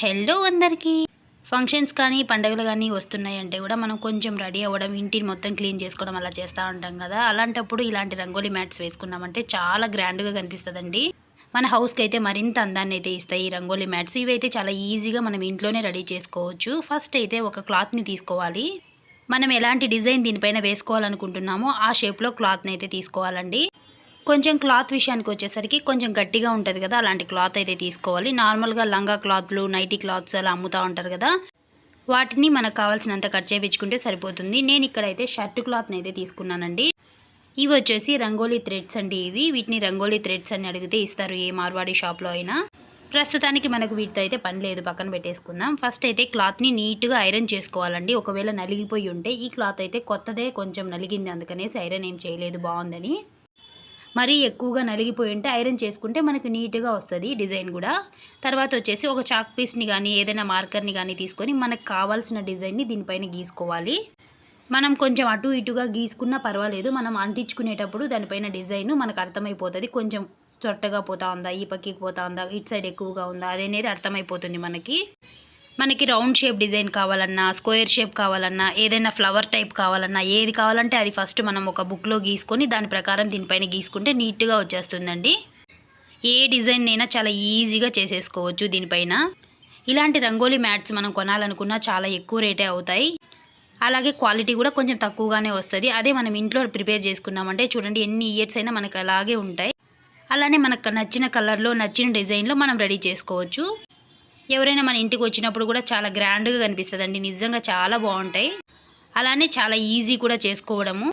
Hello అందరికీ. Functions కానీ పండుగలు కానీ వస్తున్నాయి అంటే కూడా మనం కొంచెం రెడీ అవ్వడం ఇంటిని మొత్తం క్లీన్ చేసుకోవడం అలా చేస్తూ ఉంటాం కదా. అలాంటప్పుడు ఇలాంటి రంగోలీ మ్యాట్స్ వేసుకున్నామంటే చాలా గ్రాండ్గా కనిపిస్తుందండి. మన హౌస్కి అయితే మరింత అందాన్ని అయితే ఇస్తాయి ఈ రంగోలీ మ్యాట్స్. ఇవి అయితే చాలా ఈజీగా మనం ఇంట్లోనే రెడీ చేసుకోవచ్చు. ఫస్ట్ అయితే ఒక క్లాత్ని తీసుకోవాలి. మనం ఎలాంటి డిజైన్ దీనిపైన వేసుకోవాలనుకుంటున్నామో ఆ షేప్లో క్లాత్ని అయితే తీసుకోవాలండి. కొంచెం క్లాత్ విషయానికి వచ్చేసరికి కొంచెం గట్టిగా ఉంటుంది కదా అలాంటి క్లాత్ అయితే తీసుకోవాలి. నార్మల్గా లంగా క్లాత్లు నైటీ క్లాత్స్ అలా అమ్ముతూ ఉంటారు కదా వాటిని మనకు కావాల్సినంత కట్ చేయించుకుంటే సరిపోతుంది. నేను ఇక్కడైతే షర్ట్ క్లాత్ని అయితే తీసుకున్నానండి. ఇవి వచ్చేసి రంగోలీ థ్రెడ్స్ అండి ఇవి. వీటిని రంగోలీ థ్రెడ్స్ అని అడిగితే ఇస్తారు ఏ మార్వాడి షాప్లో అయినా. ప్రస్తుతానికి మనకు వీటితో అయితే పని లేదు పక్కన పెట్టేసుకుందాం. ఫస్ట్ అయితే క్లాత్ని నీట్గా ఐరన్ చేసుకోవాలండి. ఒకవేళ నలిగిపోయి ఉంటే ఈ క్లాత్ అయితే కొత్తదే కొంచెం నలిగింది అందుకనేసి ఐరన్ ఏం చేయలేదు బాగుందని. మరీ ఎక్కువగా నలిగిపోయి ఉంటే ఐరన్ చేసుకుంటే మనకి నీట్గా వస్తుంది డిజైన్ కూడా. తర్వాత వచ్చేసి ఒక చాక్ పీస్ని కానీ ఏదైనా మార్కర్ని కానీ తీసుకొని మనకు కావాల్సిన డిజైన్ని దీనిపైన గీసుకోవాలి. మనం కొంచెం అటు ఇటుగా గీసుకున్నా పర్వాలేదు. మనం అంటించుకునేటప్పుడు దానిపైన డిజైన్ మనకు అర్థమైపోతుంది. కొంచెం చొట్టగా పోతా ఉందా? ఈ పక్కకి పోతా ఉందా? ఇటు సైడ్ ఎక్కువగా ఉందా? అదనేది అర్థమైపోతుంది మనకి. మనకి రౌండ్ షేప్ డిజైన్ కావాలన్నా స్క్వేర్ షేప్ కావాలన్నా ఏదైనా ఫ్లవర్ టైప్ కావాలన్నా ఏది కావాలంటే అది ఫస్ట్ మనం ఒక బుక్లో గీసుకొని దాని ప్రకారం దీనిపైన గీసుకుంటే నీట్గా వచ్చేస్తుందండి. ఏ డిజైన్ అయినా చాలా ఈజీగా చేసేసుకోవచ్చు దీనిపైన ఇలాంటి రంగోలీ మ్యాట్స్ మనం కొనాలనుకున్నా చాలా ఎక్కువ రేటే అవుతాయి. అలాగే క్వాలిటీ కూడా కొంచెం తక్కువగానే వస్తుంది. అదే మనం ఇంట్లో ప్రిపేర్ చేసుకున్నామంటే చూడండి ఎన్ని ఇయర్స్ అయినా మనకు అలాగే ఉంటాయి. అలానే మనకు నచ్చిన కలర్లో నచ్చిన డిజైన్లో మనం రెడీ చేసుకోవచ్చు. ఎవరైనా మన ఇంటికి వచ్చినప్పుడు కూడా చాలా గ్రాండ్గా కనిపిస్తుందండి. నిజంగా చాలా బాగుంటాయి. అలానే చాలా ఈజీ కూడా చేసుకోవడము.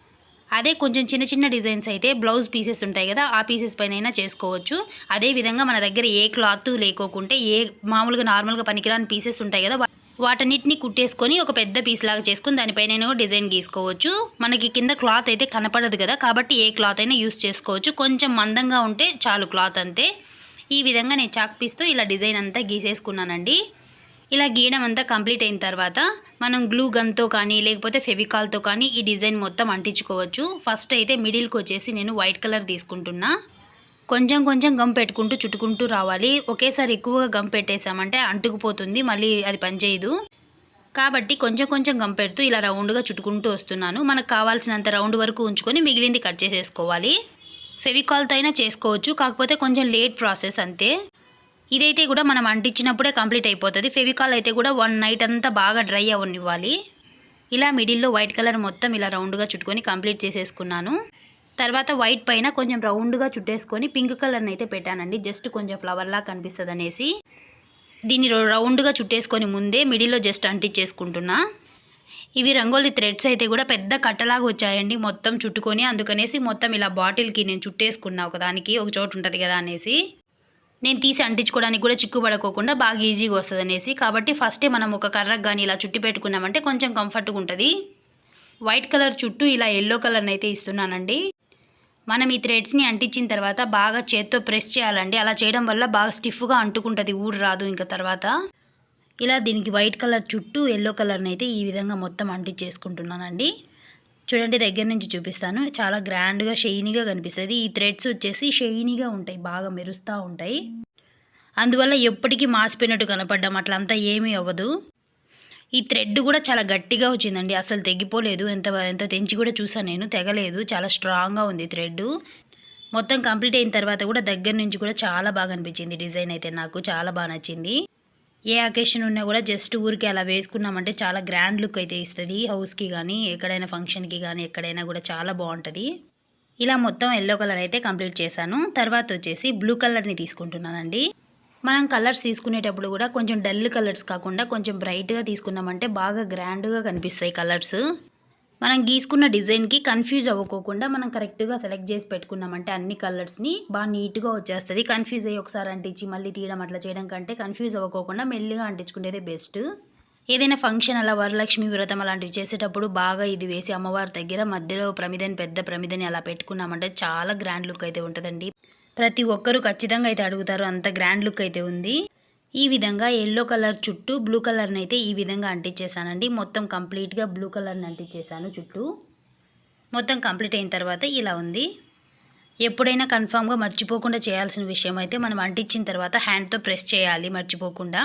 అదే కొంచెం చిన్న చిన్న డిజైన్స్ అయితే బ్లౌజ్ పీసెస్ ఉంటాయి కదా ఆ పీసెస్ పైన అయినా చేసుకోవచ్చు. అదే విధంగా మన దగ్గర ఏ క్లాత్ లేకోకుంటే ఏ మామూలుగా నార్మల్గా పనికిరాని పీసెస్ ఉంటాయి కదా వాటన్నిటిని కుట్టేసుకొని ఒక పెద్ద పీస్ లాగా చేసుకుని దానిపైన డిజైన్ గీసుకోవచ్చు. మనకి కింద క్లాత్ అయితే కనపడదు కదా కాబట్టి ఏ క్లాత్ అయినా యూస్ చేసుకోవచ్చు. కొంచెం మందంగా ఉంటే చాలు క్లాత్ అంతే. ఈ విధంగా నేను చాక్ పీస్తో ఇలా డిజైన్ అంతా గీసేసుకున్నానండి. ఇలా గీయడం అంతా కంప్లీట్ అయిన తర్వాత మనం గ్లూ గన్తో కానీ లేకపోతే ఫెవికాల్తో కానీ ఈ డిజైన్ మొత్తం అంటించుకోవచ్చు. ఫస్ట్ అయితే మిడిల్కి వచ్చేసి నేను వైట్ కలర్ తీసుకుంటున్నా. కొంచెం కొంచెం గమ్ పెట్టుకుంటూ చుట్టుకుంటూ రావాలి. ఒకేసారి ఎక్కువగా గమ్ పెట్టేసామంటే అంటుకుపోతుంది మళ్ళీ అది పనిచేయదు. కాబట్టి కొంచెం కొంచెం గమ్ పెడుతూ ఇలా రౌండ్గా చుట్టుకుంటూ వస్తున్నాను. మనకు కావాల్సినంత రౌండ్ వరకు ఉంచుకొని మిగిలింది కట్ చేసేసుకోవాలి. ఫెవికాల్తో అయినా చేసుకోవచ్చు కాకపోతే కొంచెం లేట్ ప్రాసెస్ అంతే. ఇదైతే కూడా మనం అంటించినప్పుడే కంప్లీట్ అయిపోతుంది. ఫెవికాల్ అయితే కూడా వన్ నైట్ అంతా బాగా డ్రై అవ్వనివ్వాలి. ఇలా మిడిల్లో వైట్ కలర్ మొత్తం ఇలా రౌండ్గా చుట్టుకొని కంప్లీట్ చేసేసుకున్నాను. తర్వాత వైట్ పైన కొంచెం రౌండ్గా చుట్టేసుకొని పింక్ కలర్ని అయితే పెట్టానండి. జస్ట్ కొంచెం ఫ్లవర్లా కనిపిస్తుంది అనేసి దీన్ని రౌండ్గా చుట్టేసుకొని ముందే మిడిల్లో జస్ట్ అంటించేసుకుంటున్నా. ఇవి రంగోలీ థ్రెడ్స్ అయితే కూడా పెద్ద కట్టలాగా వచ్చాయండి మొత్తం చుట్టుకొని. అందుకనేసి మొత్తం ఇలా బాటిల్కి నేను చుట్టేసుకున్నా ఒకదానికి ఒక చోటు ఉంటుంది కదా అనేసి. నేను తీసి అంటించుకోవడానికి కూడా చిక్కు పడకోకుండా బాగా ఈజీగా వస్తుంది అనేసి. కాబట్టి ఫస్టే మనం ఒక కర్రకు కానీ ఇలా చుట్టి పెట్టుకున్నామంటే కొంచెం కంఫర్ట్గా ఉంటుంది. వైట్ కలర్ చుట్టూ ఇలా ఎల్లో కలర్ని అయితే ఇస్తున్నానండి. మనం ఈ థ్రెడ్స్ని అంటించిన తర్వాత బాగా చేత్తో ప్రెస్ చేయాలండి. అలా చేయడం వల్ల బాగా స్టిఫ్గా అంటుకుంటుంది ఊరు రాదు ఇంకా తర్వాత. ఇలా దీనికి వైట్ కలర్ చుట్టూ ఎల్లో కలర్ని అయితే ఈ విధంగా మొత్తం అంటించేసుకుంటున్నానండి చూడండి దగ్గర నుంచి చూపిస్తాను. చాలా గ్రాండ్గా షైనీగా కనిపిస్తుంది. ఈ థ్రెడ్స్ వచ్చేసి షైనీగా ఉంటాయి. బాగా మెరుస్తూ ఉంటాయి. అందువల్ల ఎప్పటికీ మాసిపోయినట్టు కనపడ్డాం. అట్లంతా ఏమీ అవ్వదు. ఈ థ్రెడ్ కూడా చాలా గట్టిగా వచ్చిందండి. అసలు తెగిపోలేదు. ఎంత ఎంత తెంచి కూడా చూసాను నేను. తెగలేదు. చాలా స్ట్రాంగ్గా ఉంది థ్రెడ్ మొత్తం కంప్లీట్ అయిన తర్వాత కూడా దగ్గర నుంచి కూడా చాలా బాగా అనిపించింది. డిజైన్ అయితే నాకు చాలా బాగా నచ్చింది. ఏ అకేషన్ ఉన్నా కూడా జస్ట్ ఊరికి అలా వేసుకున్నామంటే చాలా గ్రాండ్ లుక్ అయితే ఇస్తుంది హౌస్కి కానీ ఎక్కడైనా ఫంక్షన్కి కానీ ఎక్కడైనా కూడా చాలా బాగుంటుంది. ఇలా మొత్తం ఎల్లో కలర్ అయితే కంప్లీట్ చేశాను. తర్వాత వచ్చేసి బ్లూ కలర్ని తీసుకుంటున్నానండి. మనం కలర్స్ తీసుకునేటప్పుడు కూడా కొంచెం డల్ కలర్స్ కాకుండా కొంచెం బ్రైట్గా తీసుకున్నామంటే బాగా గ్రాండ్గా కనిపిస్తాయి కలర్స్. మనం గీసుకున్న డిజైన్కి కన్ఫ్యూజ్ అవ్వకోకుండా మనం కరెక్ట్గా సెలెక్ట్ చేసి పెట్టుకున్నామంటే అన్ని కలర్స్ని బాగా నీట్గా వచ్చేస్తుంది. కన్ఫ్యూజ్ అయ్యి ఒకసారి అంటించి మళ్ళీ తీయడం అట్లా చేయడం కంటే కన్ఫ్యూజ్ అవ్వకోకుండా మెల్లిగా అంటించుకునేదే బెస్ట్ ఏదైనా ఫంక్షన్ అలా వరలక్ష్మి వ్రతం అలాంటివి చేసేటప్పుడు బాగా ఇది వేసి అమ్మవారి దగ్గర మధ్యలో ప్రమిదని పెద్ద ప్రమిదని అలా పెట్టుకున్నామంటే చాలా గ్రాండ్ లుక్ అయితే ఉంటుందండి. ప్రతి ఒక్కరూ ఖచ్చితంగా అయితే అడుగుతారు అంత గ్రాండ్ లుక్ అయితే ఉంది. ఈ విధంగా ఎల్లో కలర్ చుట్టూ బ్లూ కలర్ని అయితే ఈ విధంగా అంటించేసానండి మొత్తం కంప్లీట్గా బ్లూ కలర్ని అంటించేసాను చుట్టూ. మొత్తం కంప్లీట్ అయిన తర్వాత ఇలా ఉంది. ఎప్పుడైనా కన్ఫామ్గా మర్చిపోకుండా చేయాల్సిన విషయం అయితే మనం అంటించిన తర్వాత హ్యాండ్తో ప్రెస్ చేయాలి మర్చిపోకుండా.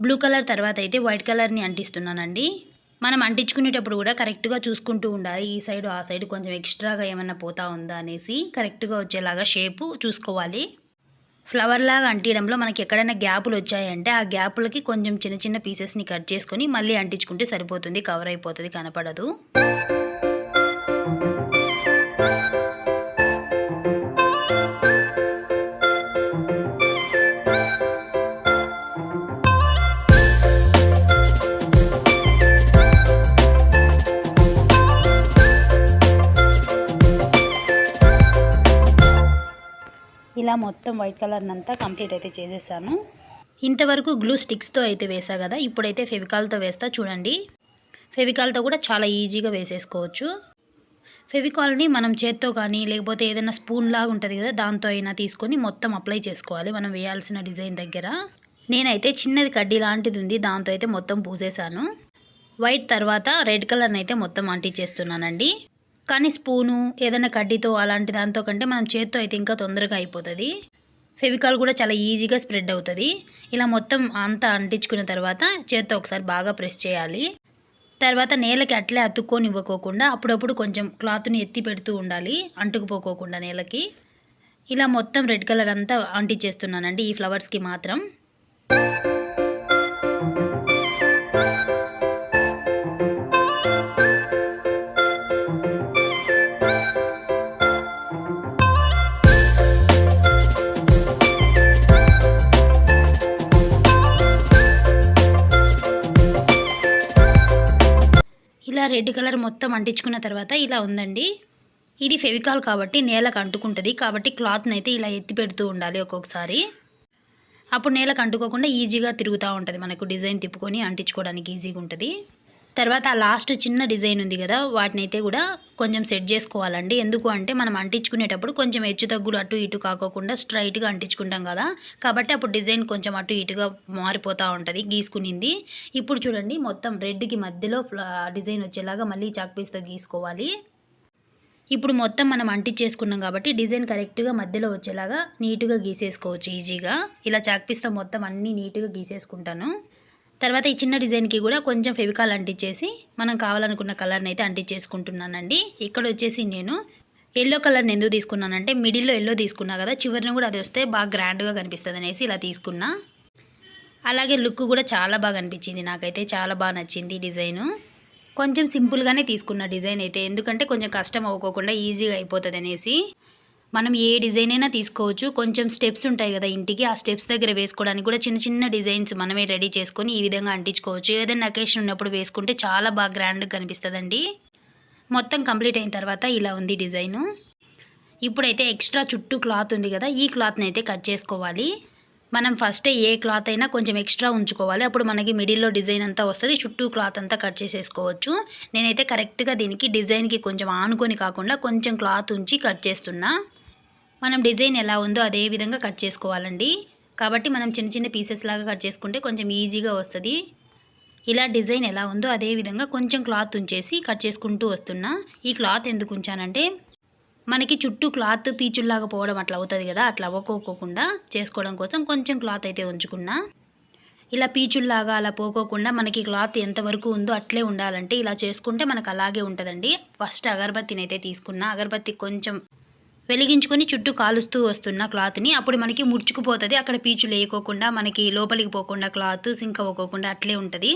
బ్లూ కలర్ తర్వాత అయితే వైట్ కలర్ని అంటిస్తున్నానండి. మనం అంటించుకునేటప్పుడు కూడా కరెక్ట్గా చూసుకుంటూ ఉండాలి. ఈ సైడ్ ఆ సైడ్ కొంచెం ఎక్స్ట్రాగా ఏమైనా పోతా ఉందా అనేసి కరెక్ట్గా వచ్చేలాగా షేపు చూసుకోవాలి. ఫ్లవర్ లాగా అంటించడంలో మనకి ఎక్కడైనా గ్యాపులు వచ్చాయంటే ఆ గ్యాపులకి కొంచెం చిన్న చిన్న పీసెస్ని కట్ చేసుకొని మళ్ళీ అంటించుకుంటే సరిపోతుంది కవర్ అయిపోతుంది కనపడదు. ఇలా మొత్తం వైట్ కలర్ అంతా కంప్లీట్ అయితే చేసేసాను. ఇంతవరకు గ్లూ స్టిక్స్తో అయితే వేసా కదా ఇప్పుడైతే ఫెవికాల్తో వేస్తా చూడండి. ఫెవికాల్తో కూడా చాలా ఈజీగా వేసేసుకోవచ్చు. ఫెవికాల్ని మనం చేత్తో కానీ లేకపోతే ఏదైనా స్పూన్ లాగా ఉంటుంది కదా దాంతో అయినా తీసుకొని మొత్తం అప్లై చేసుకోవాలి మనం వేయాల్సిన డిజైన్ దగ్గర. నేనైతే చిన్నది కడ్డీ లాంటిది ఉంది దాంతో అయితే మొత్తం పూసేశాను వైట్ తర్వాత రెడ్ కలర్ని అయితే మొత్తం అంటించేస్తున్నానండి కానీ స్పూను ఏదైనా కడ్డీతో అలాంటి దాంతో కంటే మనం చేత్తో అయితే ఇంకా తొందరగా అయిపోతుంది. ఫెవికాల్ కూడా చాలా ఈజీగా స్ప్రెడ్ అవుతుంది. ఇలా మొత్తం అంతా అంటించుకున్న తర్వాత చేత్తో ఒకసారి బాగా ప్రెస్ చేయాలి. తర్వాత నేలకి అట్లే అతుక్కొని ఇవ్వకోకుండా అప్పుడప్పుడు కొంచెం క్లాత్ని ఎత్తి పెడుతూ ఉండాలి. అంటుకుపోకోకుండా నేలకి. ఇలా మొత్తం రెడ్ కలర్ అంతా అంటించేస్తున్నానండి ఈ ఫ్లవర్స్కి మాత్రం. ఇలా రెడ్ కలర్ మొత్తం అంటించుకున్న తర్వాత ఇలా ఉందండి. ఇది ఫెవికాల్ కాబట్టి నేలకు అంటుకుంటుంది. కాబట్టి క్లాత్ని అయితే ఇలా ఎత్తి పెడుతూ ఉండాలి ఒక్కొక్కసారి. అప్పుడు నేలకు అంటుకోకుండా ఈజీగా తిరుగుతూ ఉంటుంది మనకు డిజైన్ తిప్పుకొని అంటించుకోవడానికి ఈజీగా ఉంటుంది. తర్వాత ఆ లాస్ట్ చిన్న డిజైన్ ఉంది కదా వాటిని అయితే కూడా కొంచెం సెట్ చేసుకోవాలండి. ఎందుకు అంటే మనం అంటించుకునేటప్పుడు కొంచెం హెచ్చు తగ్గులు అటు ఇటు కాకోకుండా స్ట్రైట్గా అంటించుకుంటాం కదా. కాబట్టి అప్పుడు డిజైన్ కొంచెం అటు ఇటుగా మారిపోతూ ఉంటుంది గీసుకునింది. ఇప్పుడు చూడండి మొత్తం రెడ్కి మధ్యలో డిజైన్ వచ్చేలాగా మళ్ళీ చాక్ పీస్తో గీసుకోవాలి. ఇప్పుడు మొత్తం మనం అంటించేసుకున్నాం కాబట్టి డిజైన్ కరెక్ట్గా మధ్యలో వచ్చేలాగా నీట్గా గీసేసుకోవచ్చు ఈజీగా ఇలా చాక్ పీస్తో మొత్తం అన్నీ నీట్గా గీసేసుకుంటాను. తర్వాత ఈ చిన్న డిజైన్కి కూడా కొంచెం ఫెవికాల్ అంటించేసి మనం కావాలనుకున్న కలర్ని అయితే అంటించేసుకుంటున్నానండి ఇక్కడ వచ్చేసి నేను ఎల్లో కలర్ని ఎందుకు తీసుకున్నానంటే మిడిల్లో ఎల్లో తీసుకున్నా కదా చివరిని కూడా అది వస్తే బాగా గ్రాండ్గా కనిపిస్తుంది అనేసి ఇలా తీసుకున్నా. అలాగే లుక్ కూడా చాలా బాగా అనిపించింది నాకైతే చాలా బాగా నచ్చింది డిజైను. కొంచెం సింపుల్గానే తీసుకున్న డిజైన్ అయితే ఎందుకంటే కొంచెం కష్టం అవ్వకోకుండా ఈజీగా అయిపోతుంది అనేసి మనం ఏ డిజైన్ అయినా తీసుకోవచ్చు. కొంచెం స్టెప్స్ ఉంటాయి కదా ఇంటికి. ఆ స్టెప్స్ దగ్గర వేసుకోవడానికి కూడా చిన్న చిన్న డిజైన్స్ మనమే రెడీ చేసుకొని ఈ విధంగా అంటించుకోవచ్చు. ఏదైనా అకేషన్ ఉన్నప్పుడు వేసుకుంటే చాలా బాగా గ్రాండ్గా కనిపిస్తుందండి. మొత్తం కంప్లీట్ అయిన తర్వాత ఇలా ఉంది డిజైను ఇప్పుడైతే ఎక్స్ట్రా చుట్టూ క్లాత్ ఉంది కదా ఈ క్లాత్ని అయితే కట్ చేసుకోవాలి. మనం ఫస్ట్ ఏ క్లాత్ అయినా కొంచెం ఎక్స్ట్రా ఉంచుకోవాలి. అప్పుడు మనకి మిడిల్లో డిజైన్ అంతా వస్తుంది. చుట్టూ క్లాత్ అంతా కట్ చేసేసుకోవచ్చు. నేనైతే కరెక్ట్గా దీనికి డిజైన్కి కొంచెం ఆనుకొని కాకుండా కొంచెం క్లాత్ ఉంచి కట్ చేస్తున్నా. మనం డిజైన్ ఎలా ఉందో అదే విధంగా కట్ చేసుకోవాలండి. కాబట్టి మనం చిన్న చిన్న పీసెస్ లాగా కట్ చేసుకుంటే కొంచెం ఈజీగా వస్తుంది. ఇలా డిజైన్ ఎలా ఉందో అదే విధంగా కొంచెం క్లాత్ ఉంచేసి కట్ చేసుకుంటూ వస్తున్నా. ఈ క్లాత్ ఎందుకు ఉంచానంటే మనకి చుట్టూ క్లాత్ పీచుల్లాగా పోవడం అట్లా అవుతుంది కదా అట్లా అవ్వకోకుండా చేసుకోవడం కోసం కొంచెం క్లాత్ అయితే ఉంచుకున్నా. ఇలా పీచుల్లాగా అలా పోకోకుండా మనకి క్లాత్ ఎంతవరకు ఉందో అట్లే ఉండాలంటే ఇలా చేసుకుంటే మనకు అలాగే ఉంటుందండి. ఫస్ట్ అగరబత్తిని అయితే తీసుకున్నా. అగరబత్తి కొంచెం వెలిగించుకొని చుట్టూ కాలుస్తూ వస్తున్న క్లాత్ని అప్పుడు మనకి ముడుచుకుపోతుంది. అక్కడ పీచులు వేయకోకుండా మనకి లోపలికి పోకుండా క్లాత్ సింక్ అవ్వకోకుండా అట్లే ఉంటుంది.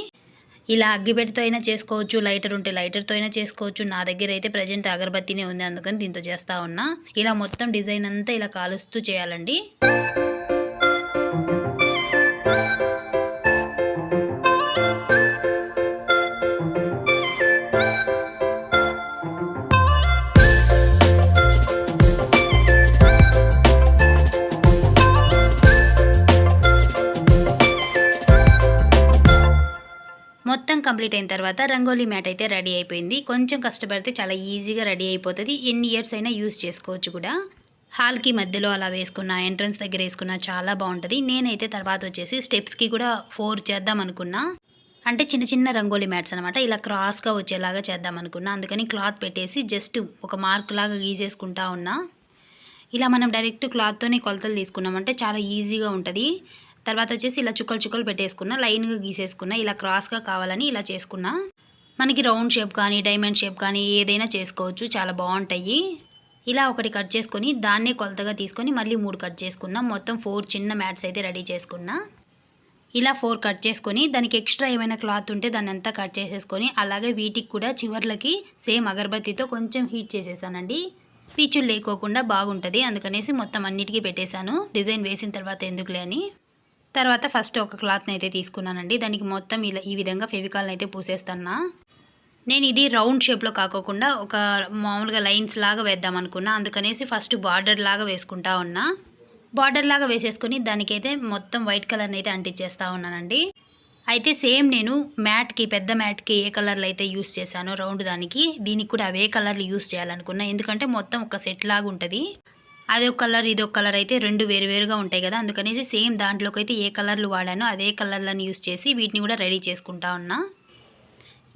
ఇలా అగ్గిపెట్టితో అయినా చేసుకోవచ్చు లైటర్ ఉంటే లైటర్తో అయినా చేసుకోవచ్చు. నా దగ్గర అయితే ప్రజెంట్ అగరబత్తినే ఉంది అందుకని దీంతో చేస్తూ ఉన్నా. ఇలా మొత్తం డిజైన్ అంతా ఇలా కాలుస్తూ చేయాలండి. కంప్లీట్ అయిన తర్వాత రంగోలీ మ్యాట్ అయితే రెడీ అయిపోయింది. కొంచెం కష్టపడితే చాలా ఈజీగా రెడీ అయిపోతుంది. ఎన్ని ఇయర్స్ అయినా యూస్ చేసుకోవచ్చు కూడా. హాల్కి మధ్యలో అలా వేసుకున్న ఎంట్రన్స్ దగ్గర వేసుకున్న చాలా బాగుంటుంది. నేనైతే తర్వాత వచ్చేసి స్టెప్స్కి కూడా ఫోర్ చేద్దాం అనుకున్నా. అంటే చిన్న చిన్న రంగోలీ మ్యాట్స్ అనమాట ఇలా క్రాస్గా వచ్చేలాగా చేద్దాం అనుకున్నా. అందుకని క్లాత్ పెట్టేసి జస్ట్ ఒక మార్క్ లాగా గీసేసుకుంటా ఉన్నా. ఇలా మనం డైరెక్ట్ క్లాత్తోనే కొలతలు తీసుకున్నామంటే చాలా ఈజీగా ఉంటుంది. తర్వాత వచ్చేసి ఇలా చుక్కలు చుక్కలు పెట్టేసుకున్నా లైన్గా గీసేసుకున్నా ఇలా క్రాస్గా కావాలని ఇలా చేసుకున్నా. మనకి రౌండ్ షేప్ కానీ డైమండ్ షేప్ కానీ ఏదైనా చేసుకోవచ్చు చాలా బాగుంటాయి. ఇలా ఒకటి కట్ చేసుకొని దాన్నే కొలతగా తీసుకొని మళ్ళీ మూడు కట్ చేసుకున్నా మొత్తం ఫోర్ చిన్న మ్యాట్స్ అయితే రెడీ చేసుకున్నా. ఇలా ఫోర్ కట్ చేసుకొని దానికి ఎక్స్ట్రా ఏమైనా క్లాత్ ఉంటే దాన్ని అంతా కట్ చేసేసుకొని అలాగే వీటికి కూడా చివర్లకి సేమ్ అగరబత్తితో కొంచెం హీట్ చేసేసానండి. పీచులు లేకోకుండా బాగుంటుంది అందుకనేసి మొత్తం అన్నిటికీ పెట్టేశాను. డిజైన్ వేసిన తర్వాత ఎందుకులే అని. తర్వాత ఫస్ట్ ఒక క్లాత్ని అయితే తీసుకున్నానండి. దానికి మొత్తం ఇలా ఈ విధంగా ఫెవికాల్ని అయితే పూసేస్తున్నా. నేను ఇది రౌండ్ షేప్లో కాకోకుండా ఒక మామూలుగా లైన్స్ లాగా వేద్దాం అనుకున్నా. అందుకనేసి ఫస్ట్ బార్డర్ లాగా వేసుకుంటా ఉన్నా. బార్డర్ లాగా వేసేసుకొని దానికైతే మొత్తం వైట్ కలర్ని అయితే అంటించేస్తా ఉన్నానండి. అయితే సేమ్ నేను మ్యాట్కి పెద్ద మ్యాట్కి ఏ కలర్లు అయితే యూస్ చేశానో రౌండ్ దానికి దీనికి కూడా అవే కలర్లు యూస్ చేయాలనుకున్నా. ఎందుకంటే మొత్తం ఒక సెట్ లాగా ఉంటుంది. అదొక కలర్ ఇదొక కలర్ అయితే రెండు వేరు వేరుగా ఉంటాయి కదా. అందుకనేసి సేమ్ దాంట్లోకి అయితే ఏ కలర్లు వాడానో అదే కలర్లను యూస్ చేసి వీటిని కూడా రెడీ చేసుకుంటా ఉన్నా.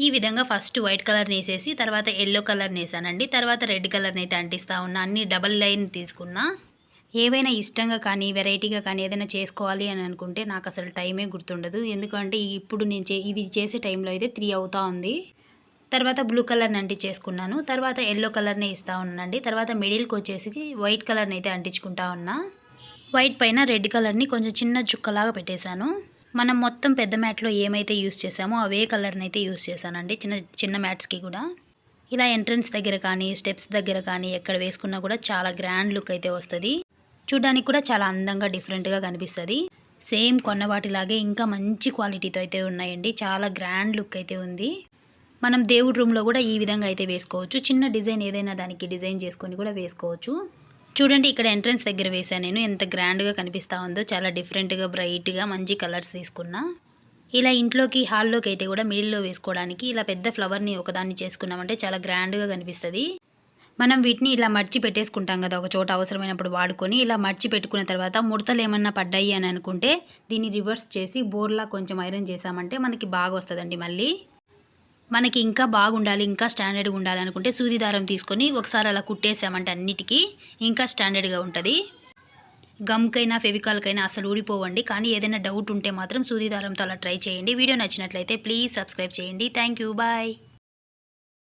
ఈ విధంగా ఫస్ట్ వైట్ కలర్ని వేసేసి తర్వాత ఎల్లో కలర్ని వేసానండి తర్వాత రెడ్ కలర్ని అయితే అంటిస్తూ ఉన్నా. అన్ని డబల్ లైన్ తీసుకున్నా. ఏవైనా ఇష్టంగా కానీ వెరైటీగా కానీ ఏదైనా చేసుకోవాలి అని అనుకుంటే నాకు అసలు టైమే గుర్తుండదు. ఎందుకంటే ఇప్పుడు నేను చే ఇవి చేసే టైంలో అయితే త్రీ అవుతా ఉంది. తర్వాత బ్లూ కలర్ని అంటించేసుకున్నాను తర్వాత ఎల్లో కలర్ని ఇస్తూ ఉన్నానండి. తర్వాత మిడిల్కి వచ్చేసి వైట్ కలర్ని అయితే అంటించుకుంటా ఉన్నా. వైట్ పైన రెడ్ కలర్ని కొంచెం చిన్న చుక్కలాగా పెట్టేశాను. మనం మొత్తం పెద్ద మ్యాట్లో ఏమైతే యూస్ చేసామో అవే కలర్ని అయితే యూస్ చేశానండి. చిన్న చిన్న మ్యాట్స్కి కూడా. ఇలా ఎంట్రన్స్ దగ్గర కానీ స్టెప్స్ దగ్గర కానీ ఎక్కడ వేసుకున్నా కూడా చాలా గ్రాండ్ లుక్ అయితే వస్తుంది. చూడ్డానికి కూడా చాలా అందంగా డిఫరెంట్గా కనిపిస్తుంది. సేమ్ కొన్న వాటిలాగే ఇంకా మంచి క్వాలిటీతో అయితే ఉన్నాయండి. చాలా గ్రాండ్ లుక్ అయితే ఉంది. మనం దేవుడి రూమ్లో కూడా ఈ విధంగా అయితే వేసుకోవచ్చు. చిన్న డిజైన్ ఏదైనా దానికి డిజైన్ చేసుకొని కూడా వేసుకోవచ్చు. చూడండి ఇక్కడ ఎంట్రన్స్ దగ్గర వేసాను నేను. ఎంత గ్రాండ్గా కనిపిస్తూ ఉందో చాలా డిఫరెంట్గా బ్రైట్గా మంచి కలర్స్ తీసుకున్నా. ఇలా ఇంట్లోకి హాల్లోకి అయితే కూడా మిడిల్లో వేసుకోవడానికి ఇలా పెద్ద ఫ్లవర్ని ఒకదాన్ని చేసుకున్నామంటే చాలా గ్రాండ్గా కనిపిస్తుంది. మనం వీటిని ఇలా మర్చి పెట్టేసుకుంటాం కదా ఒక చోట అవసరమైనప్పుడు వాడుకొని ఇలా మర్చి పెట్టుకున్న తర్వాత ముడతలు ఏమన్నా పడ్డాయి అని అనుకుంటే దీన్ని రివర్స్ చేసి బోర్లా కొంచెం ఐరన్ చేసామంటే మనకి బాగా వస్తుందండి మళ్ళీ. మనకి ఇంకా బాగుండాలి ఇంకా స్టాండర్డ్గా ఉండాలి అనుకుంటే సూది దారం తీసుకొని ఒకసారి అలా కుట్టేసామంటే అన్నిటికీ ఇంకా స్టాండర్డ్గా ఉంటుంది. గమ్కైనా ఫెవికాల్కైనా అసలు ఊడిపోవండి. కానీ ఏదైనా డౌట్ ఉంటే మాత్రం సూది దారంతో అలా ట్రై చేయండి. వీడియో నచ్చినట్లయితే ప్లీజ్ సబ్స్క్రైబ్ చేయండి. Thank you bye